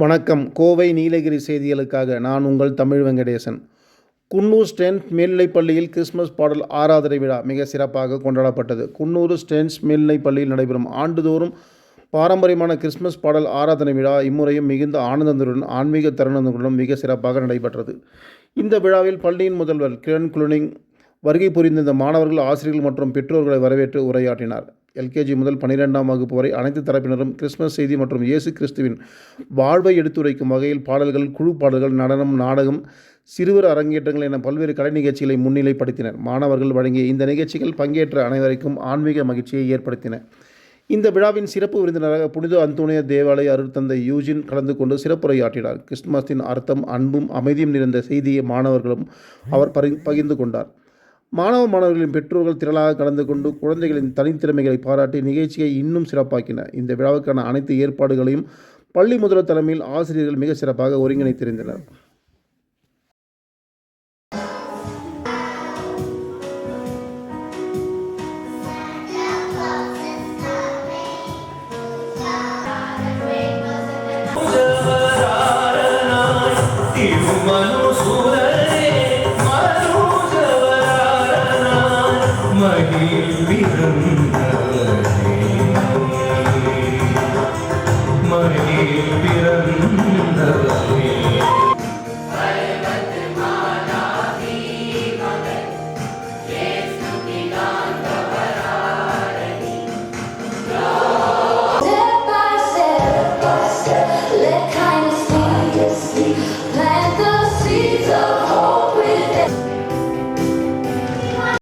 வணக்கம். கோவை நீலகிரி செய்திகளுக்காக நான் உங்கள் தமிழ் வெங்கடேசன். குன்னூர் ஸ்டென்ஸ் மேல்நிலைப் பள்ளியில் கிறிஸ்மஸ் பாடல் ஆராதனை விழா மிக சிறப்பாக கொண்டாடப்பட்டது. குன்னூர் ஸ்டென்ஸ் மேல்நிலைப் பள்ளியில் நடைபெறும் ஆண்டுதோறும் பாரம்பரியமான கிறிஸ்மஸ் பாடல் ஆராதனை விழா இம்முறையும் மிகுந்த ஆனந்தத்துடன் ஆன்மீக தருணங்களுடன் மிக சிறப்பாக நடைபெற்றது. இந்த விழாவில் பள்ளியின் முதல்வர் கிரண் குலுனிங் வருகை புரிந்த இந்த மாணவர்கள் ஆசிரியர்கள் மற்றும் பெற்றோர்களை வரவேற்று உரையாற்றினார். எல்கேஜி முதல் பன்னிரெண்டாம் வகுப்பு வரை அனைத்து தரப்பினரும் கிறிஸ்மஸ் செய்தி மற்றும் இயேசு கிறிஸ்துவின் வாழ்வை எடுத்துரைக்கும் வகையில் பாடல்கள் குழு பாடல்கள் நடனம் நாடகம் சிறுவர் அரங்கேற்றங்கள் என பல்வேறு கலை நிகழ்ச்சிகளை முன்னிலைப்படுத்தினர். மாணவர்கள் வழங்கிய இந்த நிகழ்ச்சிகள் பங்கேற்ற அனைவருக்கும் ஆன்மீக மகிழ்ச்சியை ஏற்படுத்தின. இந்த விழாவின் சிறப்பு விருந்தினராக புனித அந்தோனிய தேவாலய அருட்தந்தை யூஜின் கலந்து கொண்டு சிறப்புரையாற்றினார். கிறிஸ்துமஸின் அர்த்தம் அன்பும் அமைதியும் நிறைந்த செய்தியை மாணவர்களும் அவர் பரி பகிர்ந்து கொண்டார். மாணவ மாணவர்களின் பெற்றோர்கள் திரளாக கலந்து கொண்டு குழந்தைகளின் தனித்திறமைகளை பாராட்டி நிகழ்ச்சியை இன்னும் சிறப்பாக்கின இந்த விழாவுக்கான அனைத்து ஏற்பாடுகளையும் பள்ளி முதல்வர் தலைமையில் ஆசிரியர்கள் மிக சிறப்பாக ஒருங்கிணைத்திருந்தனர் மகிழ் பிறந்தவரே